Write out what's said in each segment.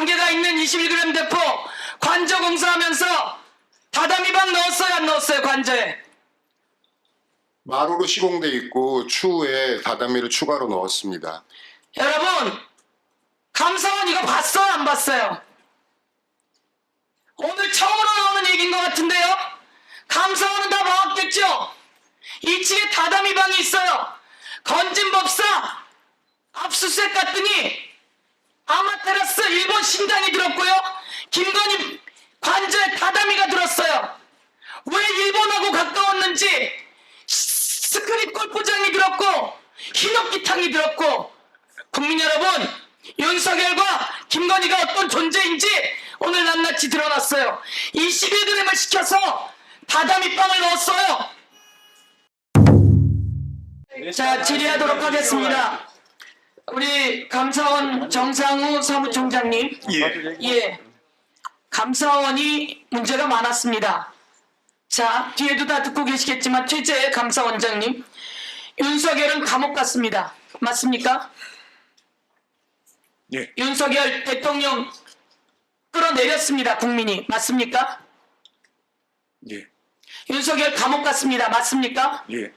관계가 있는 21g 대포 관저 공사하면서 다다미방 넣었어요 안 넣었어요 관저에 마루로 시공돼 있고 추후에 다다미를 추가로 넣었습니다. 여러분 감사원 이거 봤어요 안 봤어요? 오늘 처음으로 나오는 얘기인 것 같은데요? 감사원은 다 봐왔겠죠? 2층에 다다미 방이 있어요. 건진법사 압수수색 갔더니 아마테라스 일본 신당이 들었고요. 김건희 관저에 다다미가 들었어요. 왜 일본하고 가까웠는지 스크린 골프장이 들었고 흰옥기탕이 들었고 국민 여러분 윤석열과 김건희가 어떤 존재인지 오늘 낱낱이 드러났어요 21g을 시켜서 다다미 빵을 넣었어요 자 질의하도록 하겠습니다 우리 감사원 정상우 사무총장님 예. 예 감사원이 문제가 많았습니다 자 뒤에도 다 듣고 계시겠지만 최재 감사원장님 윤석열은 감옥 갔습니다 맞습니까? 예. 윤석열 대통령 끌어내렸습니다. 국민이 맞습니까? 예. 윤석열 감옥 갔습니다. 맞습니까? 예.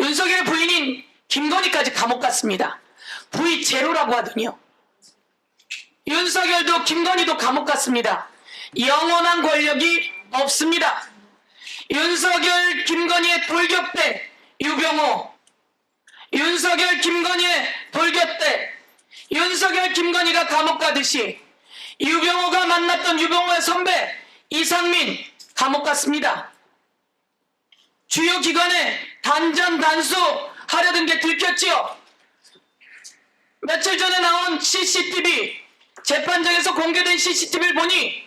윤석열 부인인 김건희까지 감옥 갔습니다. 부의 제로라고 하더니요. 윤석열도 김건희도 감옥 갔습니다. 영원한 권력이 없습니다. 윤석열 김건희의 돌격대 유병호 윤석열 김건희의 돌격대 윤석열 김건희가 감옥 가듯이 유병호가 만났던 유병호의 선배 이상민 감옥 갔습니다. 주요 기관에 단전 단수 하려던 게 들켰지요. 며칠 전에 나온 CCTV 재판장에서 공개된 CCTV를 보니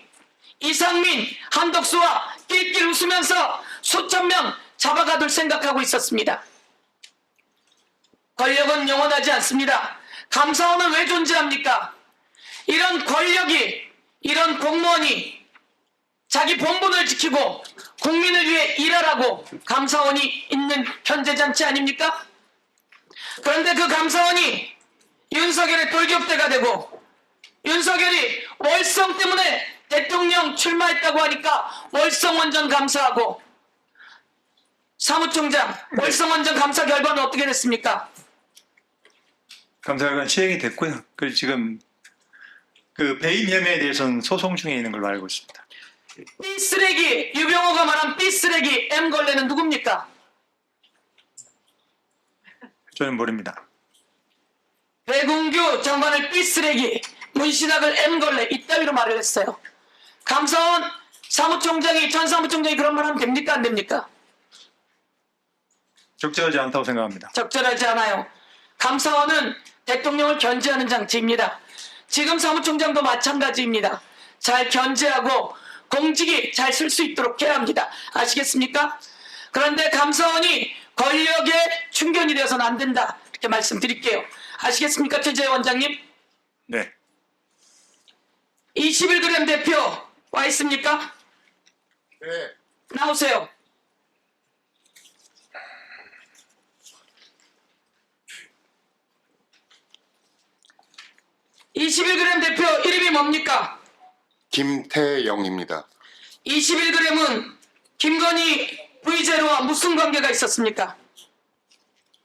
이상민, 한덕수와 낄낄 웃으면서 수천 명 잡아가둘 생각하고 있었습니다. 권력은 영원하지 않습니다. 감사원은 왜 존재합니까? 이런 권력이, 이런 공무원이 자기 본분을 지키고 국민을 위해 일하라고 감사원이 있는 현재 장치 아닙니까? 그런데 그 감사원이 돌격대가 되고 윤석열이 월성 때문에 대통령 출마했다고 하니까 월성 원전 감사하고 사무총장 월성 원전 감사 결과는 어떻게 됐습니까? 감사가 시행이 됐고요. 그 지금 그 배임 혐의에 대해서는 소송 중에 있는 걸로 알고 있습니다. B 쓰레기 유병호가 말한 B 쓰레기 M 걸레는 누굽니까? 저는 모릅니다. 배공규 장관을 B 쓰레기 문신학을 M 걸레 이따위로 말을 했어요. 감사원 사무총장이 전 사무총장이 그런 말 하면 됩니까 안 됩니까? 적절하지 않다고 생각합니다. 적절하지 않아요. 감사원은 대통령을 견제하는 장치입니다. 지금 사무총장도 마찬가지입니다. 잘 견제하고 공직이 잘 쓸 수 있도록 해야 합니다. 아시겠습니까? 그런데 감사원이 권력에 충견이 되어서는 안 된다. 이렇게 말씀드릴게요. 아시겠습니까, 최재 원장님? 네. 21g 대표 와 있습니까? 네. 나오세요. (21g) 대표 이름이 뭡니까? 김태영입니다. 21g은 김건희 V제로와 무슨 관계가 있었습니까?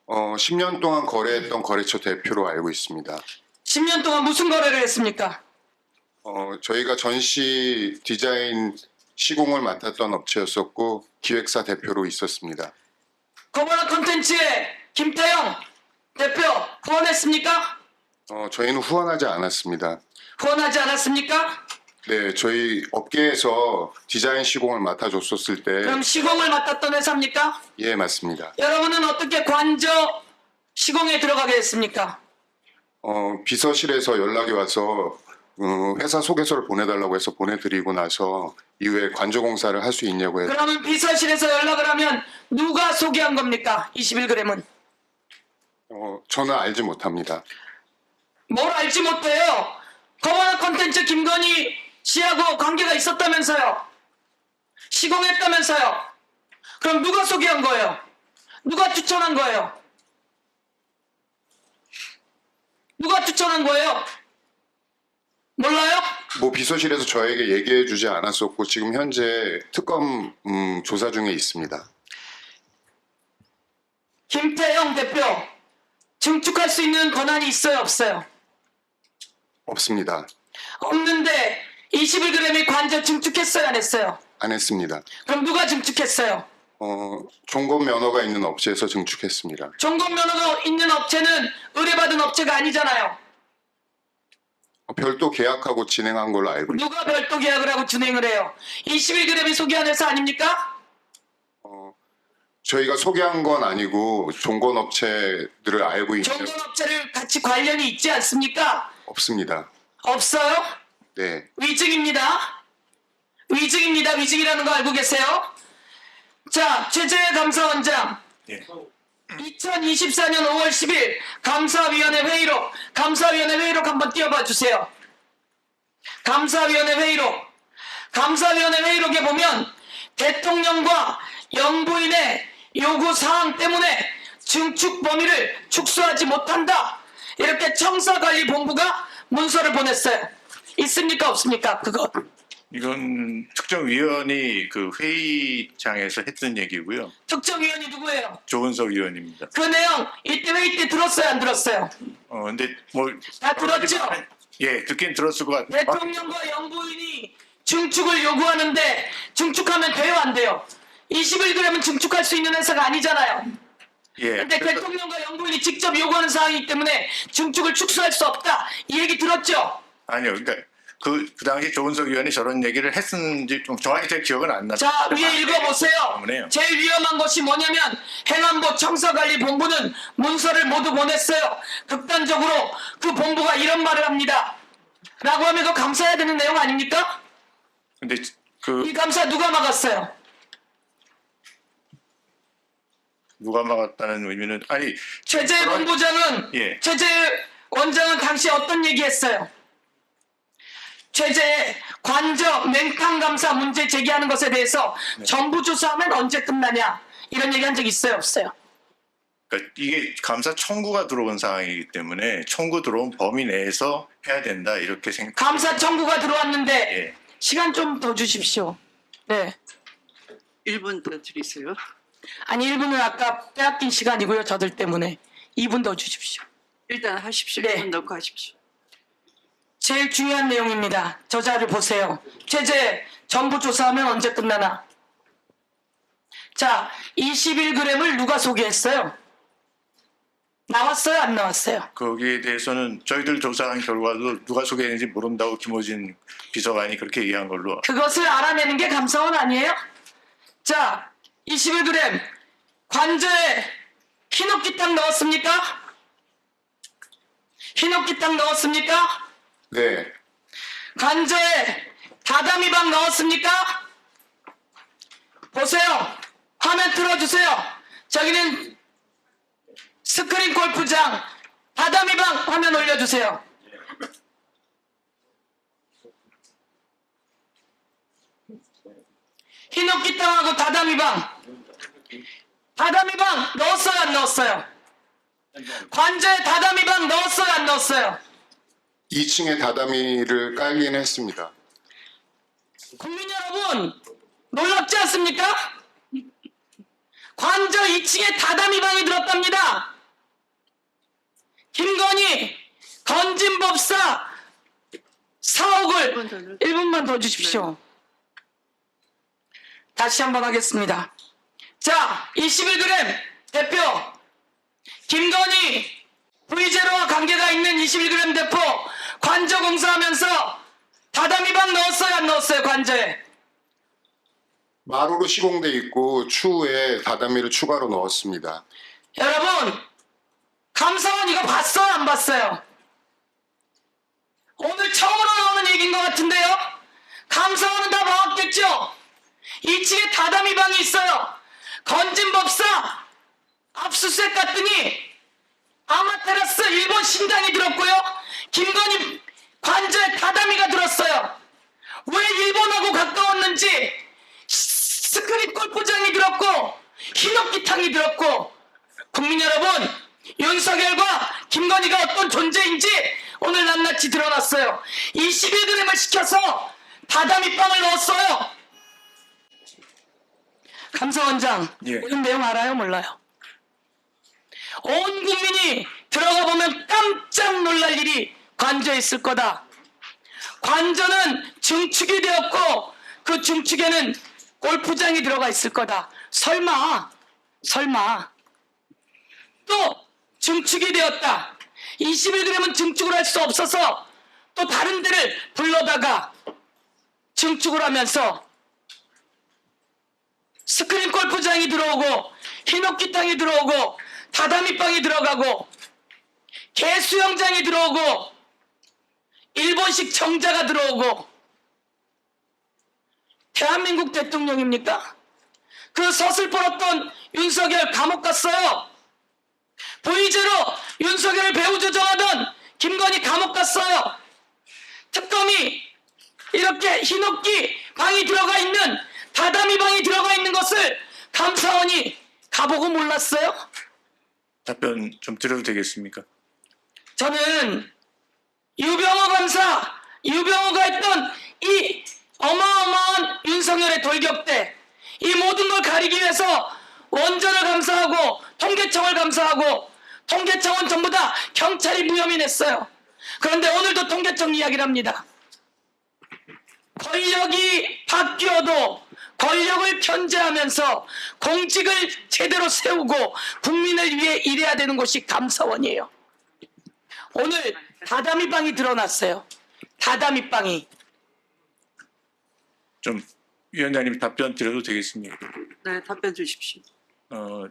어, 10년 동안 거래했던 거래처 대표로 알고 있습니다. 10년 동안 무슨 거래를 했습니까? 어, 저희가 전시 디자인 시공을 맡았던 업체였었고 기획사 대표로 있었습니다. 코바나 콘텐츠의 김태영 대표 후원했습니까? 어, 저희는 후원하지 않았습니다. 후원하지 않았습니까? 네, 저희 업계에서 디자인 시공을 맡아줬었을 때, 그럼 시공을 맡았던 회사입니까? 예, 맞습니다. 여러분은 어떻게 관저 시공에 들어가게 됐습니까? 어, 비서실에서 연락이 와서 어, 회사 소개서를 보내달라고 해서 보내드리고 나서 이후에 관조공사를 할 수 있냐고 해서 그러면 비서실에서 연락을 하면 누가 소개한 겁니까? 21g은 어, 저는 알지 못합니다. 뭘 알지 못해요. 거바나 콘텐츠 김건희 씨하고 관계가 있었다면서요. 시공했다면서요. 그럼 누가 소개한 거예요? 누가 추천한 거예요? 누가 추천한 거예요? 몰라요? 뭐 비서실에서 저에게 얘기해 주지 않았었고 지금 현재 특검 음, 조사 중에 있습니다. 김태형 대표 증축할 수 있는 권한이 있어요 없어요? 없습니다. 없는데 21g의 관절 증축했어요 안 했어요? 안 했습니다. 그럼 누가 증축했어요? 어, 종검 면허가 있는 업체에서 증축했습니다. 종공 면허가 있는 업체는 의뢰받은 업체가 아니잖아요. 어, 별도 계약하고 진행한 걸로 알고 있습니다. 누가 별도 계약을 하고 진행을 해요? 21g이 소개한 회사 아닙니까? 어, 저희가 소개한 건 아니고 종건 업체들을 알고 있는 종공 업체를 같이 관련이 있지 않습니까? 없습니다. 없어요? 네, 위증입니다. 위증입니다. 위증이라는 거 알고 계세요? 자, 최재해 감사원장. 예. 2024년 5월 10일 감사위원회 회의록, 감사위원회 회의록 한번 띄워봐 주세요. 감사위원회 회의록. 감사위원회 회의록에 보면 대통령과 영부인의 요구 사항 때문에 증축 범위를 축소하지 못한다. 이렇게 청사관리본부가 문서를 보냈어요. 있습니까 없습니까? 그거. 이건 특정위원이 그 회의장에서 했던 얘기고요. 특정위원이 누구예요? 조은석 위원입니다. 그 내용 이때 회의 때 들었어요 안 들었어요? 어 근데 뭐다 들었죠? 예 듣긴 들었을 것 같아요. 대통령과 영부인이 증축을 요구하는데 증축하면 돼요 안 돼요? 21g은 증축할 수 있는 회사가 아니잖아요. 예. 근데 그래서- 대통령과 영부인이 직접 요구하는 사항이기 때문에 증축을 축소할 수 없다. 이 얘기 들었죠? 아니요. 그러니까 그, 그 당시 조은석 위원이 저런 얘기를 했었는지 좀 정확히 제 기억은 안 나요. 자 위에 읽어보세요. 때문에요. 제일 위험한 것이 뭐냐면 행안부 청사관리본부는 문서를 모두 보냈어요. 극단적으로 그 본부가 이런 말을 합니다. 라고 하면 그 감사해야 되는 내용 아닙니까? 근데 그 이 감사 누가 막았어요? 누가 막았다는 의미는 아니 최재 그런- 본부장은 예. 최재 원장은 당시 어떤 얘기했어요? 최재 관저 맹탕 감사 문제 제기하는 것에 대해서 네. 정부 조사하면 언제 끝나냐 이런 얘기 한 적 있어요 없어요? 그러니까 이게 감사 청구가 들어온 상황이기 때문에 청구 들어온 범위 내에서 해야 된다 이렇게 생각. 감사 청구가 들어왔는데 예. 시간 좀 더 주십시오. 네. 1분 더 드리세요. 아니 1분은 아까 빼앗긴 시간이고요. 저들 때문에 2분 더 주십시오. 일단 하십시오. 네. 1분 넣고 하십시오. 제일 중요한 내용입니다. 저자를 보세요. 최재 정부 조사하면 언제 끝나나? 자, 21g을 누가 소개했어요? 나왔어요? 안 나왔어요? 거기에 대해서는 저희들 조사한 결과도 누가 소개했는지 모른다고 김호진 비서관이 그렇게 얘기한 걸로 그것을 알아내는 게 감사원 아니에요? 자, 21g 관저에 흰옥기탕 넣었습니까? 흰옥기탕 넣었습니까? 네, 관저에 다다미방 넣었습니까? 보세요. 화면 틀어주세요. 저기는 스크린 골프장 다다미방 화면 올려주세요. 흰옥기탕하고 다다미방 다다미방 넣었어요 안 넣었어요? 관저에 다다미방 넣었어요 안 넣었어요? 2층에 다다미를 깔긴 했습니다. 국민 여러분 놀랍지 않습니까? 관저 2층에 다다미 방이 들었답니다. 김건희 건진법사 사옥을 1분 더 넣- 1분만 더 주십시오. 다시 한번 하겠습니다. 자, 21g 대표 김건희 V제로와 관계가 있는 21g 대표 다다미방 넣었어요 안 넣었어요 관저에? 마루로 시공돼 있고 추후에 다다미를 추가로 넣었습니다. 여러분 감사원 이거 봤어요 안 봤어요? 오늘 처음으로 나오는 얘기인 것 같은데요? 감사원은 다 봐왔겠죠? 2층에 다다미 방이 있어요. 건진 법사 압수수색 갔더니 아마테라스 일본 신당이 들었고요. 김건희 관저에 다다미가 들었어요. 왜 일본하고 가까웠는지 스크린 골프장이 들었고 흰옥기탕이 들었고 국민 여러분 윤석열과 김건희가 어떤 존재인지 오늘 낱낱이 드러났어요. 21g을 시켜서 다다미 빵을 넣었어요. 감사원장, 예. 이런 내용 알아요? 몰라요? 온 국민이 들어가 보면 깜짝 놀랄 일이 관저에 있을 거다. 관저는 증축이 되었고 그 증축에는 골프장이 들어가 있을 거다. 설마, 설마. 또 증축이 되었다. 21g은 증축을 할 수 없어서 또 다른 데를 불러다가 증축을 하면서 스크린 골프장이 들어오고 흰옥기탕이 들어오고 다다미빵이 들어가고 개수영장이 들어오고 일본식 정자가 들어오고 대한민국 대통령입니까? 그 서슬퍼렀던 윤석열 감옥 갔어요. 보이즈로 윤석열을 배후 조정하던 김건희 감옥 갔어요. 특검이 이렇게 흰옥기 방이 들어가 있는 다다미 방이 들어가 있는 것을 감사원이 가보고 몰랐어요? 답변 좀 드려도 되겠습니까? 저는 유병호 감사, 유병호가 했던 이 어마어마한 윤석열의 돌격대, 이 모든 걸 가리기 위해서 원전을 감사하고 통계청을 감사하고 통계청은 전부 다 경찰이 무혐의냈어요. 그런데 오늘도 통계청 이야기를 합니다. 권력이 바뀌어도 권력을 견제하면서 공직을 제대로 세우고 국민을 위해 일해야 되는 곳이 감사원이에요. 오늘 다다미빵이 드러났어요. 다다미빵이. 좀 위원장님 답변 드려도 되겠습니까? 네, 답변 주십시오. 어,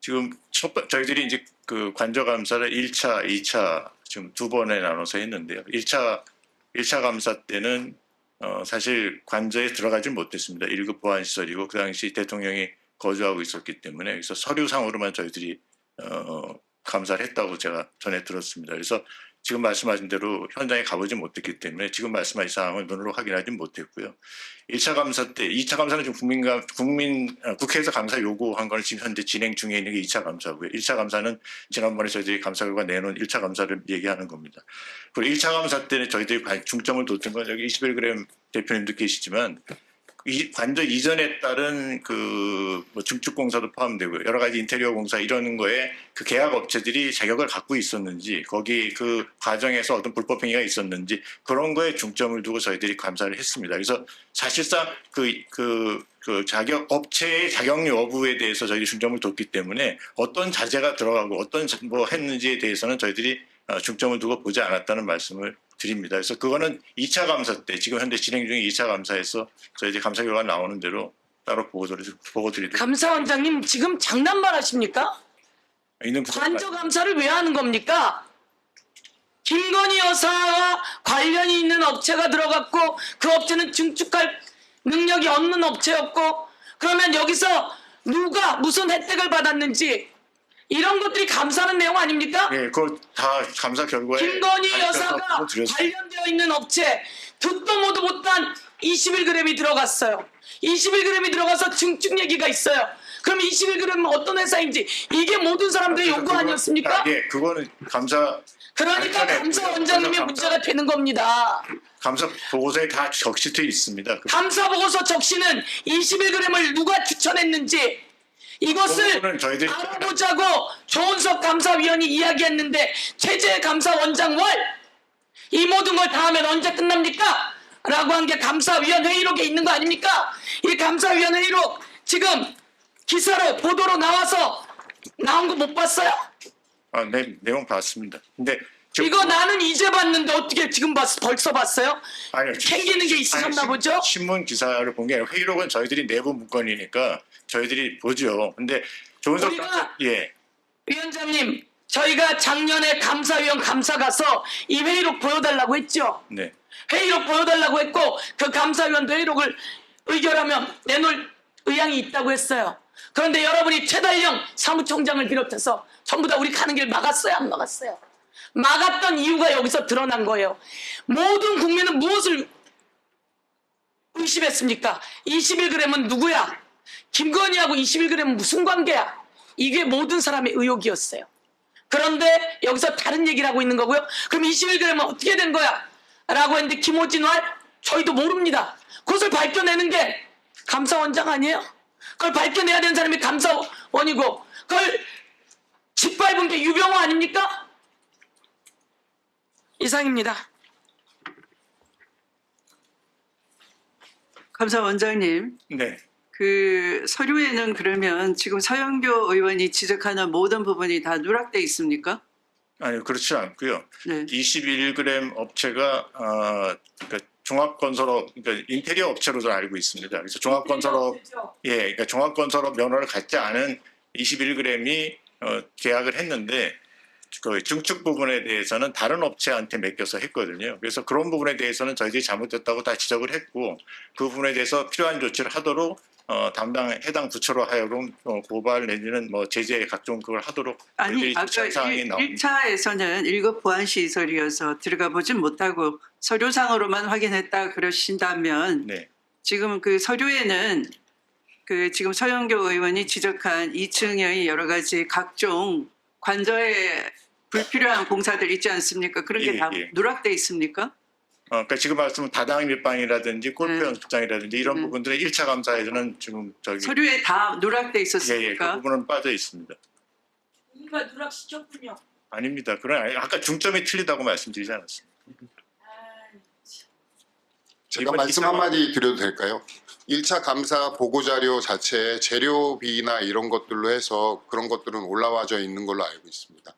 지금 첫 번, 저희들이 이제 그 관저 감사를 1차, 2차 지금 두 번에 나눠서 했는데요. 1차, 1차 감사 때는 어, 사실 관저에 들어가지 못했습니다. 1급 보안 시설이고 그 당시 대통령이 거주하고 있었기 때문에 그래서 서류상으로만 저희들이 어, 감사를 했다고 제가 전해 들었습니다. 그래서 지금 말씀하신 대로 현장에 가보지 못했기 때문에 지금 말씀하신 사항을 눈으로 확인하지 못했고요. 1차 감사 때, 2차 감사는 지금 국민감, 국민, 아, 국회에서 감사 요구한 걸 지금 현재 진행 중에 있는 게 2차 감사고요. 1차 감사는 지난번에 저희들이 감사 결과 내놓은 1차 감사를 얘기하는 겁니다. 그리고 1차 감사 때는 저희들이 관- 중점을 뒀던 건 여기 21g 대표님도 계시지만 이 관저 이전에 따른 그뭐 증축공사도 포함되고 여러 가지 인테리어 공사 이런 거에 그 계약 업체들이 자격을 갖고 있었는지 거기 그 과정에서 어떤 불법 행위가 있었는지 그런 거에 중점을 두고 저희들이 감사를 했습니다. 그래서 사실상 그 그 그 자격 업체의 자격 여부에 대해서 저희들이 중점을 뒀기 때문에 어떤 자재가 들어가고 어떤 자- 뭐 했는지에 대해서는 저희들이 어, 중점을 두고 보지 않았다는 말씀을 드립니다. 그래서 그거는 2차 감사 때 지금 현재 진행 중인 2차 감사에서 저희들이 감사 결과 나오는 대로 따로 보고 드리 보고 드리도록 감사원장님 지금 장난만 하십니까? 있는 관저 감사를 왜 하는 겁니까? 김건희 여사와 관련이 있는 업체가 들어갔고 그 업체는 증축할 능력이 없는 업체였고 그러면 여기서 누가 무슨 혜택을 받았는지 이런 것들이 감사하는 내용 아닙니까? 예, 그거 다 감사 결과에 김건희 다 여사가. 관련되어 있는 업체 듣도 모도 못한 21g이 들어갔어요. 21g이 들어가서 증축 얘기가 있어요. 그럼 21g은 어떤 회사인지 이게 모든 사람들의 요구 그거- 아니었습니까? 아, 예, 그거는 감사 그러니까 감사 감사- 문제가 되는 겁니다. 감사 보고서에 다 적시돼 있습니다. 그 감사 보고서 적시는 21g을 누가 추천했는지 이것을 저희들이 알아보자고 조은석 감사위원이 이야기했는데 최재 감사원장 월 이 모든 걸 다 하면 언제 끝납니까? 라고 한 게 감사위원 회의록에 있는 거 아닙니까? 이 감사위원 회의록 지금 기사로 보도로 나와서 나온 거 못 봤어요? 아, 네, 내용 봤습니다. 근데 이거 나는 이제 봤는데 어떻게 지금 봤, 벌써 봤어요? 아니요. 챙기는 게 있으셨나 아니, 보죠? 신문 기사를 본 게 회의록은 저희들이 내부 문건이니까 저희들이 보죠. 근데 조은석 우리가- 감사- 예. 위원장님 저희가 작년에 감사위원 감사 가서 이 회의록 보여달라고 했죠? 네. 회의록 보여달라고 했고 그 감사위원 회의록을 의결하면 내놓을 의향이 있다고 했어요. 그런데 여러분이 최달령 사무총장을 비롯해서 전부 다 우리 가는 길 막았어요, 안 막았어요? 막았던 이유가 여기서 드러난 거예요. 모든 국민은 무엇을 의심했습니까? 21g은 누구야? 김건희하고 21g은 무슨 관계야? 이게 모든 사람의 의혹이었어요. 그런데 여기서 다른 얘기를 하고 있는 거고요. 그럼 21g은 어떻게 된 거야? 라고 했는데 김호진 왈 저희도 모릅니다. 그것을 밝혀내는 게 감사원장 아니에요? 그걸 밝혀내야 되는 사람이 감사원이고 그걸 짓밟은 게 유병호 아닙니까? 이상입니다. 감사원장님, 네. 그 서류에는 그러면 지금 서영교 의원이 지적하는 모든 부분이 다 누락돼 있습니까? 아니 그렇지 않고요. 네. 21g 업체가 어, 그러니까 종합건설업 그러니까 인테리어 업체로도 알고 있습니다. 그래서 종합건설업 예, 그러니까 종합건설업 면허를 갖지 않은 21g이 어, 계약을 했는데 그 증축 부분에 대해서는 다른 업체한테 맡겨서 했거든요. 그래서 그런 부분에 대해서는 저희들이 잘못됐다고 다 지적을 했고 그 부분에 대해서 필요한 조치를 하도록 어, 담당 해당 부처로 하여금 어, 고발 내지는 뭐 제재 각종 그걸 하도록 아니 아까 조치한 사항이 1, 나옵니다. 1차에서는 1급 보안 시설이어서 들어가 보진 못하고 서류상으로만 확인했다 그러신다면 네. 지금 그 서류에는 그 지금 서영교 의원이 지적한 2층의 여러 가지 각종 관저에 불필요한 공사들 있지 않습니까? 그런 게 예, 다 예. 누락돼 있습니까? 어, 그러니까 지금 말씀은 다당 밀방이라든지 골프 네. 연습장이라든지 이런 네. 부분들은 1차 감사에서는 지금 저기 서류에 다 누락돼 예, 예, 그 있었습니까? 부분은 빠져 있습니다. 우리가 누락시켰군요. 아닙니다. 그런 아니- 아까 중점이 틀리다고 말씀드리지 않았습니다. 제가 이번 말씀 한마디 드려도 될까요? 1차 감사 보고 자료 자체에 재료비나 이런 것들로 해서 그런 것들은 올라와져 있는 걸로 알고 있습니다.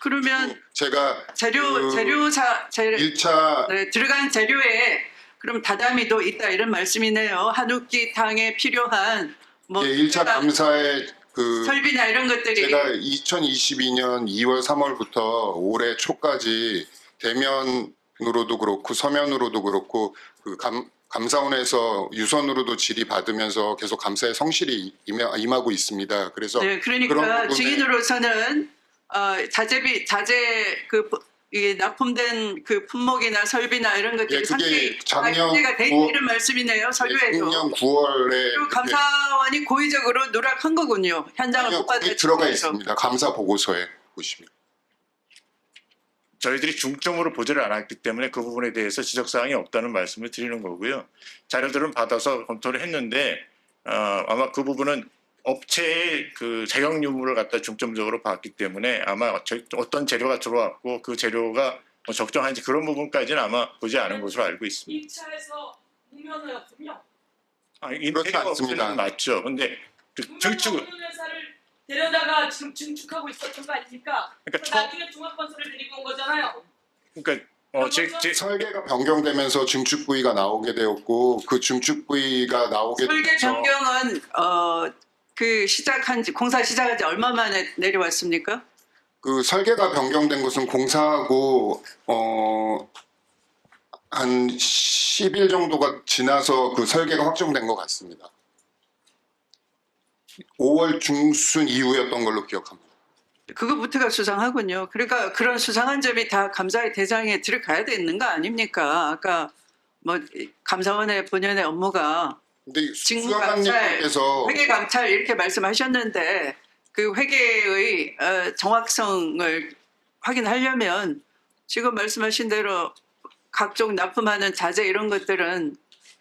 그러면 제가 재료 그 재료사 재료 1차 네, 들어간 재료에 그럼 다다미도 있다 이런 말씀이네요. 한우끼 탕에 필요한 뭐 1차 감사에 그 설비나 이런 것들이 제가 2022년 2월 3월부터 올해 초까지 대면으로도 그렇고 서면으로도 그렇고 그 감, 감사원에서 유선으로도 질의 받으면서 계속 감사에 성실히 임하- 임하고 있습니다. 그래서 네, 그러니까 증인으로서는 어, 자재비 자재 그 부- 이게 납품된 그 품목이나 설비나 이런 것들이 예, 상당히 작년 문제가 돼 구- 있는 말씀이네요. 서류에도. 작년 9월에 그리고 감사원이 고의적으로 누락한 거군요. 현장을 못 받을 들어가. 있습니다. 감사 보고서에 보시면. 저희들이 중점으로 보지를 않았기 때문에 그 부분에 대해서 지적 사항이 없다는 말씀을 드리는 거고요. 자료들은 받아서 검토를 했는데 어, 아마 그 부분은 업체의 그 자격 유무를 갖다 중점적으로 봤기 때문에 아마 저- 어떤 재료가 들어왔고 그 재료가 뭐 적정한지 그런 부분까지는 아마 보지 않은 것으로 알고 있습니다. 2차에서 무면허였군요. 아, 그렇지 인테리어 않습니다. 업체는 맞죠. 근데 그 증축 무면허 없는 회사를 데려다가 지금 증축하고 있었던 거 아닙니까? 그러니까 그총 나중에 종합건설을 데리고 온 거잖아요. 그러니까 어, 제, 제, 설계가 변경되면서 증축 부위가 나오게 되었고 그 증축 부위가 나오게 설계 변경은 어, 그 시작한 지 공사 시작한 지 얼마 만에 내려왔습니까? 그 설계가 변경된 것은 공사하고 어, 한 10일 정도가 지나서 그 설계가 확정된 것 같습니다. 5월 중순 이후였던 걸로 기억합니다. 그거부터가 수상하군요. 그러니까 그런 수상한 점이 다 감사의 대상에 들어가야 되는 거 아닙니까? 아까 뭐 감사원의 본연의 업무가 근데 직무 수사관님께서 회계 감찰 이렇게 말씀하셨는데 그 회계의 어, 정확성을 확인하려면 지금 말씀하신 대로 각종 납품하는 자재 이런 것들은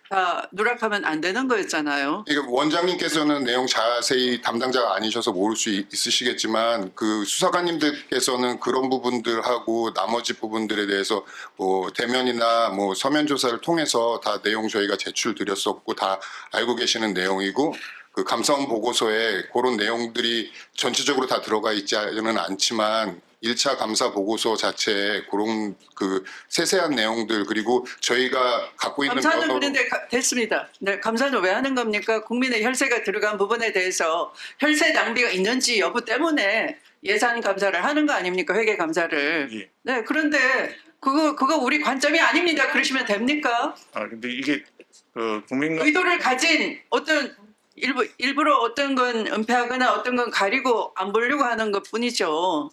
다 누락하면 안 되는 거였잖아요. 이게 원장님께서는 내용 자세히 담당자가 아니셔서 모를 수 있- 있으시겠지만 그 수사관님들께서는 그런 부분들하고 나머지 부분들에 대해서 뭐 대면이나 뭐 서면 조사를 통해서 다 내용 저희가 제출 드렸었고 다 알고 계시는 내용이고 그 감사원 보고서에 그런 내용들이 전체적으로 다 들어가 있지는 않지만 1차 감사 보고서 자체에 그런 그 세세한 내용들 그리고 저희가 갖고 있는 감사는 그런데 가- 됐습니다. 네, 감사는 왜 하는 겁니까? 국민의 혈세가 들어간 부분에 대해서 혈세 낭비가 있는지 여부 때문에 예산 감사를 하는 거 아닙니까? 회계 감사를. 예. 네, 그런데 그거 그거 우리 관점이 아닙니다. 그러시면 됩니까? 아 근데 이게 그 국민 의도를 가진 어떤 일부 일부러 어떤 건 은폐하거나 어떤 건 가리고 안 보려고 하는 것 뿐이죠.